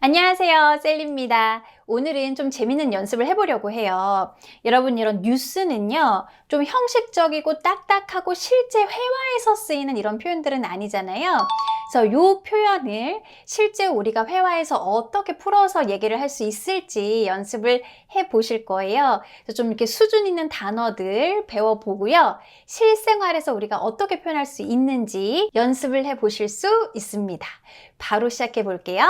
안녕하세요. 셀리입니다. 오늘은 좀 재밌는 연습을 해보려고 해요. 여러분, 이런 뉴스는요, 좀 형식적이고 딱딱하고 실제 회화에서 쓰이는 이런 표현들은 아니잖아요. 그래서 이 표현을 실제 우리가 회화에서 어떻게 풀어서 얘기를 할 수 있을지 연습을 해 보실 거예요. 그래서 좀 이렇게 수준 있는 단어들 배워보고요. 실생활에서 우리가 어떻게 표현할 수 있는지 연습을 해 보실 수 있습니다. 바로 시작해 볼게요.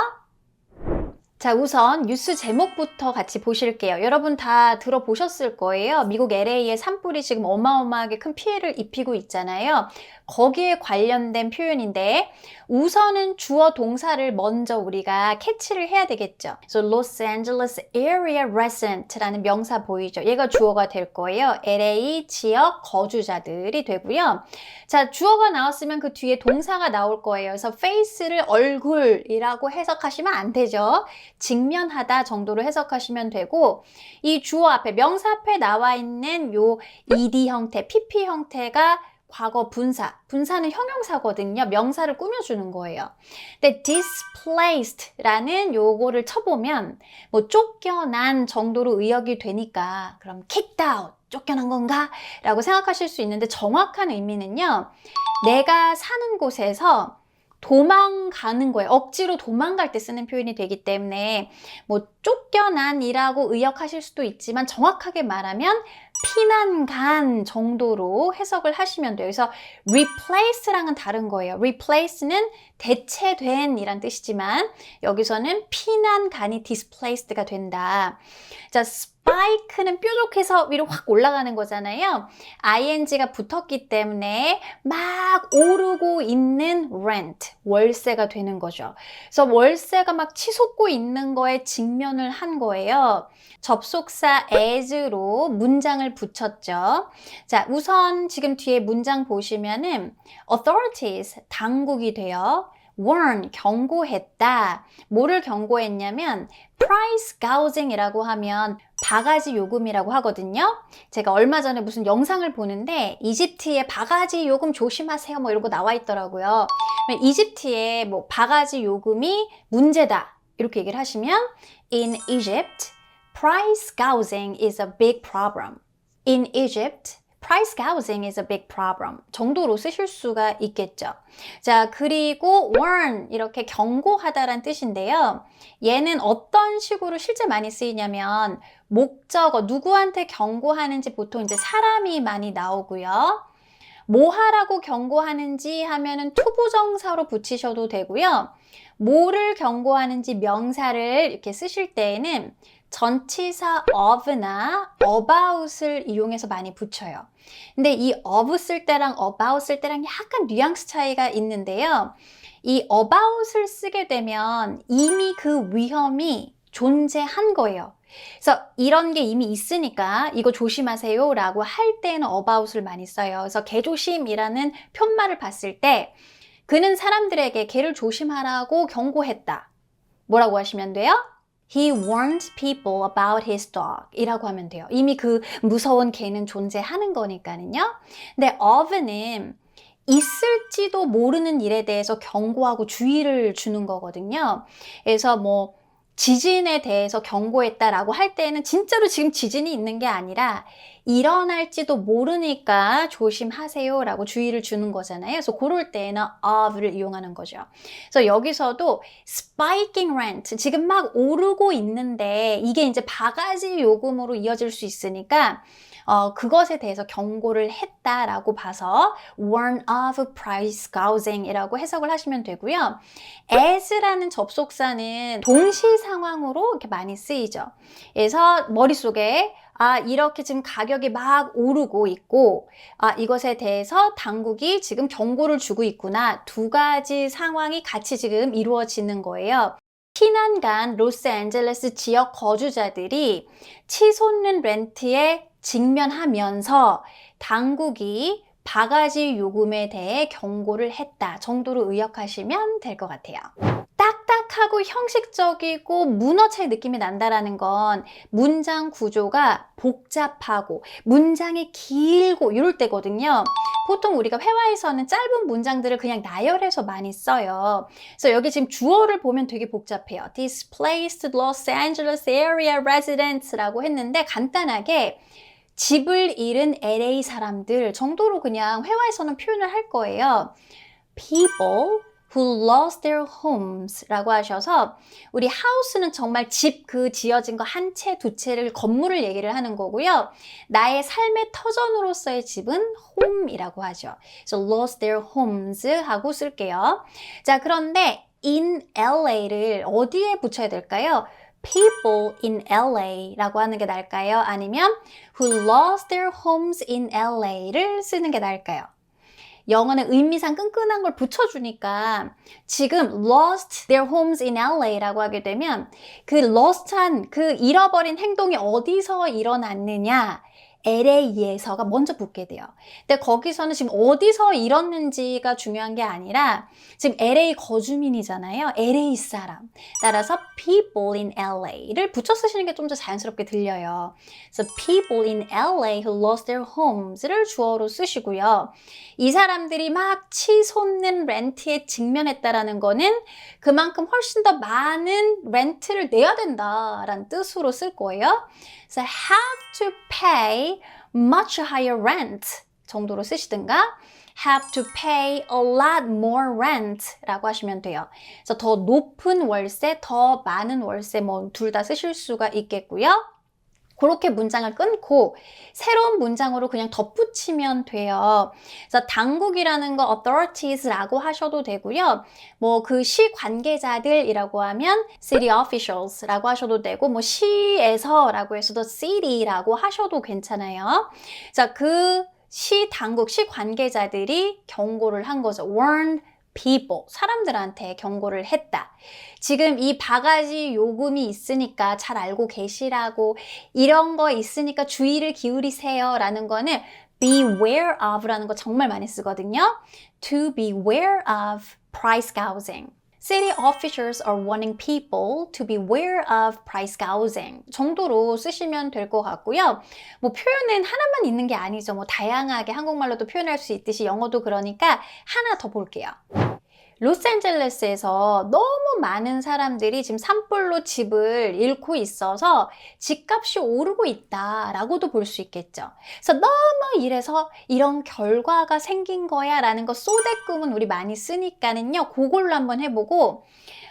자, 우선 뉴스 제목부터 같이 보실게요. 여러분 다 들어보셨을 거예요. 미국 LA의 산불이 지금 어마어마하게 큰 피해를 입히고 있잖아요. 거기에 관련된 표현인데 우선은 주어 동사를 먼저 우리가 캐치를 해야 되겠죠. 그래서 Los Angeles area resident라는 명사 보이죠? 얘가 주어가 될 거예요. LA 지역 거주자들이 되고요. 자, 주어가 나왔으면 그 뒤에 동사가 나올 거예요. 그래서 face를 얼굴이라고 해석하시면 안 되죠. 직면하다 정도로 해석하시면 되고 이 주어 앞에 명사 앞에 나와 있는 요 ed 형태, pp 형태가 과거 분사, 분사는 형용사거든요. 명사를 꾸며주는 거예요. 근데 displaced라는 요거를 쳐보면 뭐 쫓겨난 정도로 의역이 되니까 그럼 kicked out, 쫓겨난 건가? 라고 생각하실 수 있는데 정확한 의미는요. 내가 사는 곳에서 도망가는 거예요. 억지로 도망갈 때 쓰는 표현이 되기 때문에 뭐 쫓겨난이라고 의역하실 수도 있지만 정확하게 말하면 피난 간 정도로 해석을 하시면 돼요. 그래서 replace랑은 다른 거예요. replace는 대체된 이란 뜻이지만 여기서는 피난 간이 displaced가 된다. 자, spike는 뾰족해서 위로 확 올라가는 거잖아요. ing가 붙었기 때문에 막 오르고 있는 rent, 월세가 되는 거죠. 그래서 월세가 막 치솟고 있는 거에 직면을 한 거예요. 접속사 as로 문장을 붙였죠. 자, 우선 지금 뒤에 문장 보시면은 authorities, 당국이 돼요. Warn, 경고했다. 뭐를 경고했냐면 price gouging이라고 하면 바가지 요금이라고 하거든요. 제가 얼마 전에 무슨 영상을 보는데 이집트의 바가지 요금 조심하세요 뭐 이런 거 나와 있더라고요. 이집트의 뭐 바가지 요금이 문제다. 이렇게 얘기를 하시면 in Egypt price gouging is a big problem. In Egypt price gouging is a big problem 정도로 쓰실 수가 있겠죠. 자, 그리고 warn 이렇게 경고하다란 뜻인데요. 얘는 어떤 식으로 실제 많이 쓰이냐면 목적어 누구한테 경고하는지 보통 이제 사람이 많이 나오고요. 뭐 하라고 경고하는지 하면은 투부정사로 붙이셔도 되고요. 뭐를 경고하는지 명사를 이렇게 쓰실 때에는 전치사 of나 about을 이용해서 많이 붙여요. 근데 이 of 쓸 때랑 about 쓸 때랑 약간 뉘앙스 차이가 있는데요. 이 about을 쓰게 되면 이미 그 위험이 존재한 거예요. 그래서 이런 게 이미 있으니까 이거 조심하세요 라고 할 때는 about을 많이 써요. 그래서 개조심이라는 편말을 봤을 때 그는 사람들에게 개를 조심하라고 경고했다. 뭐라고 하시면 돼요? He warned people about his dog 이라고 하면 돼요. 이미 그 무서운 개는 존재하는 거니까는요. 근데 of는 있을지도 모르는 일에 대해서 경고하고 주의를 주는 거거든요. 그래서 뭐 지진에 대해서 경고했다라고 할 때는 진짜로 지금 지진이 있는 게 아니라 일어날지도 모르니까 조심하세요라고 주의를 주는 거잖아요. 그래서 그럴 때에는 of를 이용하는 거죠. 그래서 여기서도 spiking rent 지금 막 오르고 있는데 이게 이제 바가지 요금으로 이어질 수 있으니까 어, 그것에 대해서 경고를 했다라고 봐서 warn of price gouging이라고 해석을 하시면 되고요. as라는 접속사는 동시 상황으로 이렇게 많이 쓰이죠. 그래서 머릿속에 아, 이렇게 지금 가격이 막 오르고 있고, 아, 이것에 대해서 당국이 지금 경고를 주고 있구나. 두 가지 상황이 같이 지금 이루어지는 거예요. 피난 간 로스앤젤레스 지역 거주자들이 치솟는 렌트에 직면하면서 당국이 바가지 요금에 대해 경고를 했다 정도로 의역하시면 될 것 같아요. 딱딱 딱딱하고 형식적이고 문어체의 느낌이 난다라는 건 문장 구조가 복잡하고 문장이 길고 이럴 때거든요. 보통 우리가 회화에서는 짧은 문장들을 그냥 나열해서 많이 써요. 그래서 여기 지금 주어를 보면 되게 복잡해요. Displaced Los Angeles area residents라고 했는데 간단하게 집을 잃은 LA 사람들 정도로 그냥 회화에서는 표현을 할 거예요. People who lost their homes 라고 하셔서 우리 house는 정말 집 그 지어진 거 한 채, 두 채를 건물을 얘기를 하는 거고요. 나의 삶의 터전으로서의 집은 home이라고 하죠. 그래서 lost their homes 하고 쓸게요. 자, 그런데 in LA를 어디에 붙여야 될까요? People in LA라고 하는 게 나을까요? 아니면 who lost their homes in LA를 쓰는 게 나을까요? 영어는 의미상 끈끈한 걸 붙여주니까 지금 lost their homes in LA라고 하게 되면 그 lost한 그 잃어버린 행동이 어디서 일어났느냐 LA에서가 먼저 붙게 돼요. 근데 거기서는 지금 어디서 잃었는지가 중요한 게 아니라 지금 LA 거주민이잖아요. LA 사람. 따라서 people in LA를 붙여 쓰시는 게 좀 더 자연스럽게 들려요. 그래서 people in LA who lost their homes를 주어로 쓰시고요. 이 사람들이 막 치솟는 렌트에 직면했다라는 거는 그만큼 훨씬 더 많은 렌트를 내야 된다라는 뜻으로 쓸 거예요. 그래서 have to pay much higher rent 정도로 쓰시든가 have to pay a lot more rent 라고 하시면 돼요. 그래서 더 높은 월세, 더 많은 월세 뭐 둘 다 쓰실 수가 있겠고요. 그렇게 문장을 끊고 새로운 문장으로 그냥 덧붙이면 돼요. 그래서 당국이라는 거 authorites라고 하셔도 되고요. 뭐 그 시 관계자들이라고 하면 city officials라고 하셔도 되고 뭐 시에서라고 해서도 city라고 하셔도 괜찮아요. 자, 그 시 당국, 시 관계자들이 경고를 한 거죠. warn people, 사람들한테 경고를 했다. 지금 이 바가지 요금이 있으니까 잘 알고 계시라고 이런 거 있으니까 주의를 기울이세요 라는 거는 beware of라는 거 정말 많이 쓰거든요. to beware of price gouging. City officials are warning people to beware of price gouging 정도로 쓰시면 될 것 같고요. 뭐 표현은 하나만 있는 게 아니죠. 뭐 다양하게 한국말로도 표현할 수 있듯이 영어도 그러니까 하나 더 볼게요. 로스앤젤레스에서 너무 많은 사람들이 지금 산불로 집을 잃고 있어서 집값이 오르고 있다라고도 볼 수 있겠죠. 그래서 너무 이래서 이런 결과가 생긴 거야 라는 거 쏘대꿈은 우리 많이 쓰니까는요. 그걸로 한번 해보고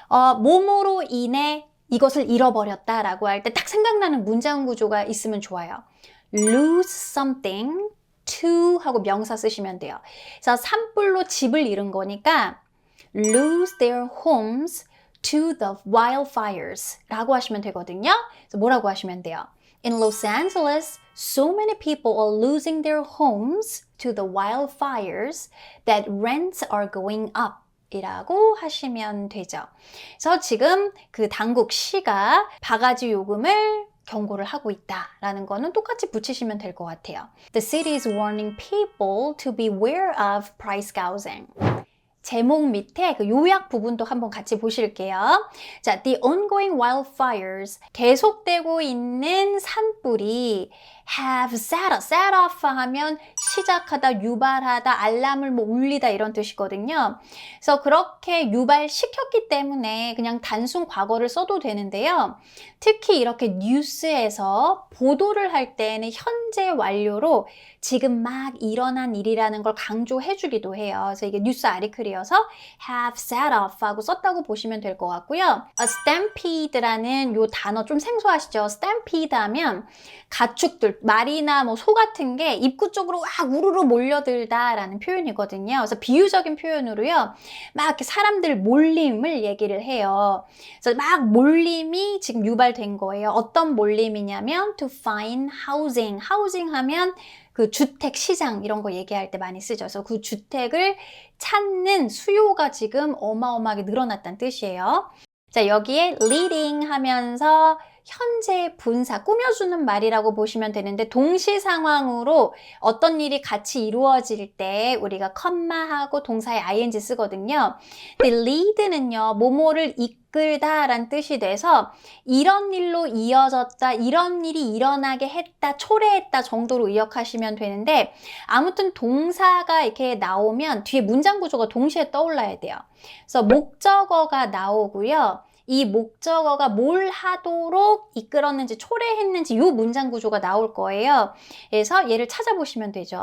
어, 몸으로 인해 이것을 잃어버렸다라고 할 때 딱 생각나는 문장 구조가 있으면 좋아요. lose something to 하고 명사 쓰시면 돼요. 그래서 산불로 집을 잃은 거니까 lose their homes to the wildfires 라고 하시면 되거든요. 그래서 뭐라고 하시면 돼요? In Los Angeles, so many people are losing their homes to the wildfires that rents are going up. 이라고 하시면 되죠. 그래서 지금 그 당국 시가 바가지 요금을 경고를 하고 있다라는 거는 똑같이 붙이시면 될 것 같아요. The city is warning people to beware of price gouging. 제목 밑에 그 요약 부분도 한번 같이 보실게요. 자, the ongoing wildfires 계속되고 있는 산불이 have set off, set off 하면 시작하다, 유발하다, 알람을 뭐 울리다 이런 뜻이거든요. 그래서 그렇게 유발시켰기 때문에 그냥 단순 과거를 써도 되는데요. 특히 이렇게 뉴스에서 보도를 할 때는 현재 완료로 지금 막 일어난 일이라는 걸 강조해 주기도 해요. 그래서 이게 뉴스 아리클이어서 have set off 하고 썼다고 보시면 될 것 같고요. A stampede라는 요 단어 좀 생소하시죠? stampede 하면 가축들, 말이나 뭐 소 같은 게 입구 쪽으로 막 우르르 몰려들다라는 표현이거든요. 그래서 비유적인 표현으로요. 막 이렇게 사람들 몰림을 얘기를 해요. 그래서 막 몰림이 지금 유발된 거예요. 어떤 몰림이냐면 to find housing. housing 하면 그 주택 시장 이런 거 얘기할 때 많이 쓰죠. 그래서 그 주택을 찾는 수요가 지금 어마어마하게 늘어났다는 뜻이에요. 자, 여기에 leading 하면서 현재 분사, 꾸며주는 말이라고 보시면 되는데 동시 상황으로 어떤 일이 같이 이루어질 때 우리가 컴마하고 동사의 ing 쓰거든요. 근데 lead는요, 뭐뭐를 이끌다라는 뜻이 돼서 이런 일로 이어졌다, 이런 일이 일어나게 했다, 초래했다 정도로 의역하시면 되는데 아무튼 동사가 이렇게 나오면 뒤에 문장 구조가 동시에 떠올라야 돼요. 그래서 목적어가 나오고요. 이 목적어가 뭘 하도록 이끌었는지 초래했는지 이 문장 구조가 나올 거예요. 그래서 얘를 찾아보시면 되죠.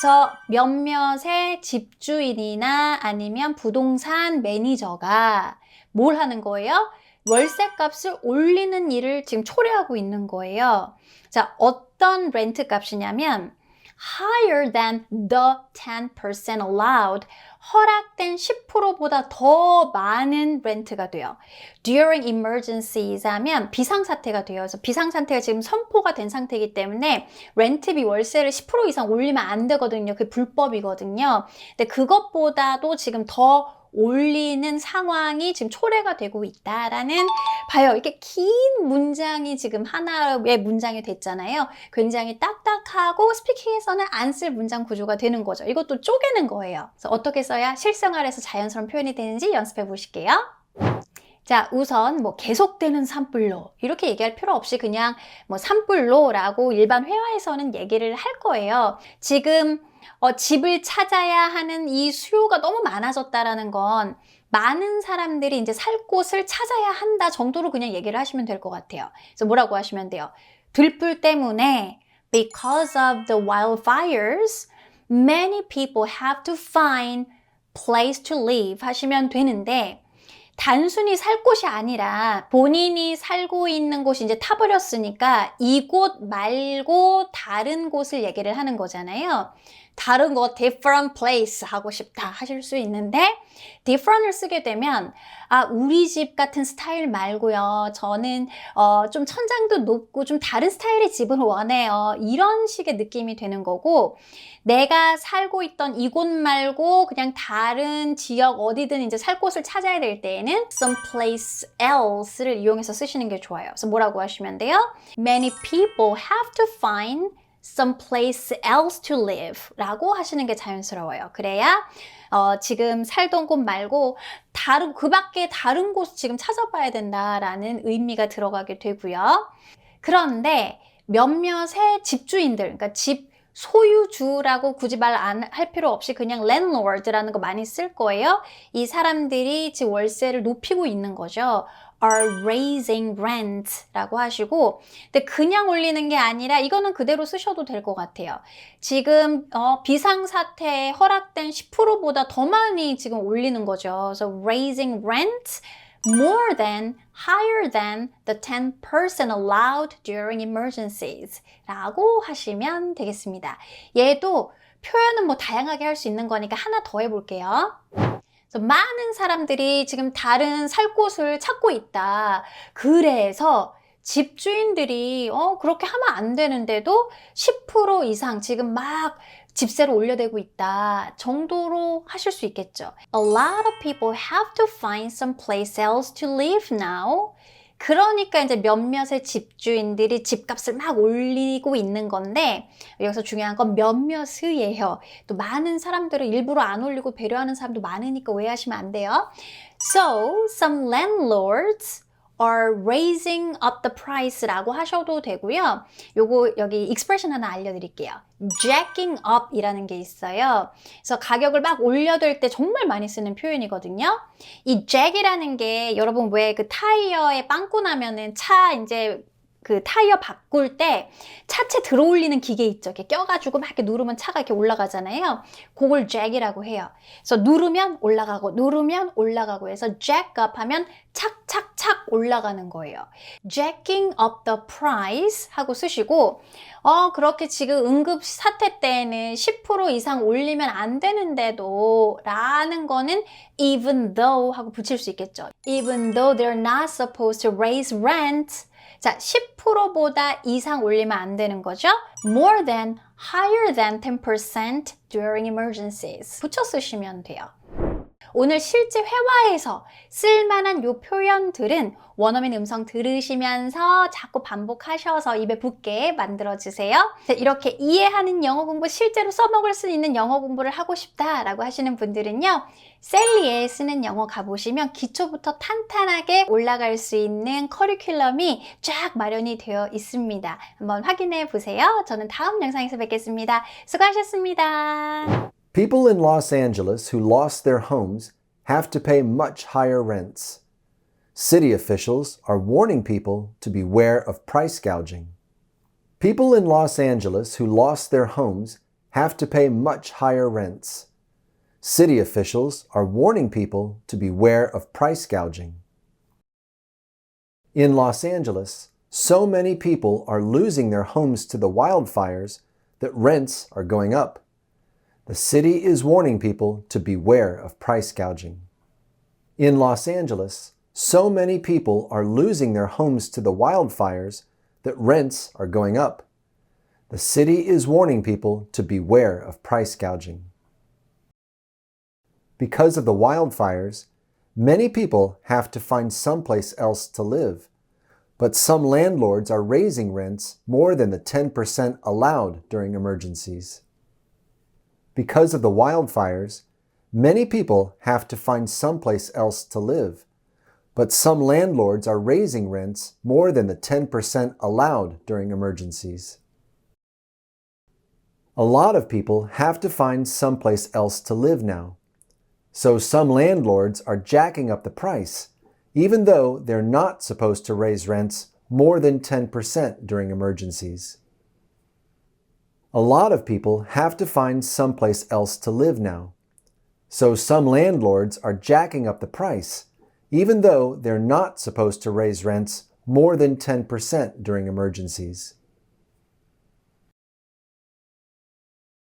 그래서 몇몇의 집주인이나 아니면 부동산 매니저가 뭘 하는 거예요? 월세 값을 올리는 일을 지금 초래하고 있는 거예요. 자, 어떤 렌트 값이냐면 higher than the 10% allowed 허락된 10%보다 더 많은 렌트가 돼요. during emergencies 하면 비상사태가. 그래서 비상사태가 지금 선포가 된 상태이기 때문에 렌트비 월세를 10% 이상 올리면 안 되거든요. 그게 불법이거든요. 근데 그것보다도 지금 더 올리는 상황이 지금 초래가 되고 있다라는 봐요. 이렇게 긴 문장이 지금 하나의 문장이 됐잖아요. 굉장히 딱딱하고 스피킹에서는 안 쓸 문장 구조가 되는 거죠. 이것도 쪼개는 거예요. 그래서 어떻게 써야 실생활에서 자연스러운 표현이 되는지 연습해 보실게요. 자, 우선 뭐 계속되는 산불로 이렇게 얘기할 필요 없이 그냥 뭐 산불로라고 일반 회화에서는 얘기를 할 거예요. 지금 어, 집을 찾아야 하는 이 수요가 너무 많아졌다라는 건 많은 사람들이 이제 살 곳을 찾아야 한다 정도로 그냥 얘기를 하시면 될 것 같아요. 그래서 뭐라고 하시면 돼요? 들불 때문에 because of the wildfires, many people have to find place to live 하시면 되는데 단순히 살 곳이 아니라 본인이 살고 있는 곳이 이제 타버렸으니까 이곳 말고 다른 곳을 얘기를 하는 거잖아요. 다른 거 different place 하고 싶다 하실 수 있는데 different을 쓰게 되면 아 우리 집 같은 스타일 말고요. 저는 어, 좀 천장도 높고 좀 다른 스타일의 집을 원해요. 이런 식의 느낌이 되는 거고 내가 살고 있던 이곳 말고 그냥 다른 지역 어디든 이제 살 곳을 찾아야 될 때에는 someplace else를 이용해서 쓰시는 게 좋아요. 그래서 뭐라고 하시면 돼요? Many people have to find someplace else to live 라고 하시는 게 자연스러워요. 그래야 어, 지금 살던 곳 말고 다른 그 밖에 다른 곳 지금 찾아봐야 된다라는 의미가 들어가게 되고요. 그런데 몇몇의 집주인들, 그러니까 집 소유주라고 굳이 말 안 할 필요 없이 그냥 landlord라는 거 많이 쓸 거예요. 이 사람들이 지금 월세를 높이고 있는 거죠. are raising rent라고 하시고 근데 그냥 올리는 게 아니라 이거는 그대로 쓰셔도 될 것 같아요. 지금 어, 비상사태에 허락된 10%보다 더 많이 지금 올리는 거죠. 그래서 raising rent more than, higher than the 10% allowed during emergencies 라고 하시면 되겠습니다. 얘도 표현은 뭐 다양하게 할 수 있는 거니까 하나 더 해볼게요. 많은 사람들이 지금 다른 살 곳을 찾고 있다. 그래서 집주인들이 어 그렇게 하면 안 되는데도 10% 이상 지금 막 집세를 올려대고 있다 정도로 하실 수 있겠죠. A lot of people have to find some place else to live now. 그러니까 이제 몇몇의 집주인들이 집값을 막 올리고 있는 건데 여기서 중요한 건 몇몇의예요. 또 많은 사람들은 일부러 안 올리고 배려하는 사람도 많으니까 오해하시면 안 돼요. So some landlords are raising up the price라고 하셔도 되고요. 요거 여기 expression 하나 알려드릴게요. jacking up이라는 게 있어요. 그래서 가격을 막 올려둘 때 정말 많이 쓰는 표현이거든요. 이 jack이라는 게 여러분 왜 그 타이어에 빵꾸 나면은 차 이제 그 타이어 바꿀 때 차체 들어 올리는 기계 있죠. 이렇게 껴가지고 막 이렇게 누르면 차가 이렇게 올라가잖아요. 그걸 잭이라고 해요. 그래서 누르면 올라가고 누르면 올라가고 해서 up 하면 착착착 올라가는 거예요. jacking up the price 하고 쓰시고 어 그렇게 지금 응급 사태 때에는 10% 이상 올리면 안 되는데도 라는 거는 even though 하고 붙일 수 있겠죠. even though they're not supposed to raise rent 자, 10%보다 이상 올리면 안 되는 거죠. More than, higher than 10% during emergencies. 붙여 쓰시면 돼요. 오늘 실제 회화에서 쓸만한 요 표현들은 원어민 음성 들으시면서 자꾸 반복하셔서 입에 붙게 만들어주세요. 자, 이렇게 이해하는 영어 공부 실제로 써먹을 수 있는 영어 공부를 하고 싶다라고 하시는 분들은요. 셀리에 쓰는 영어 가보시면 기초부터 탄탄하게 올라갈 수 있는 커리큘럼이 쫙 마련이 되어 있습니다. 한번 확인해 보세요. 저는 다음 영상에서 뵙겠습니다. 수고하셨습니다. People in Los Angeles who lost their homes have to pay much higher rents. City officials are warning people to beware of price gouging. People in Los Angeles who lost their homes have to pay much higher rents. City officials are warning people to beware of price gouging. In Los Angeles, so many people are losing their homes to the wildfires that rents are going up. The city is warning people to beware of price gouging. In Los Angeles, so many people are losing their homes to the wildfires that rents are going up. The city is warning people to beware of price gouging. Because of the wildfires, many people have to find someplace else to live. But some landlords are raising rents more than the 10% allowed during emergencies. Because of the wildfires, many people have to find someplace else to live. But some landlords are raising rents more than the 10% allowed during emergencies. A lot of people have to find someplace else to live now. So some landlords are jacking up the price, even though they're not supposed to raise rents more than 10% during emergencies. A lot of people have to find someplace else to live now. So some landlords are jacking up the price, even though they're not supposed to raise rents more than 10% during emergencies.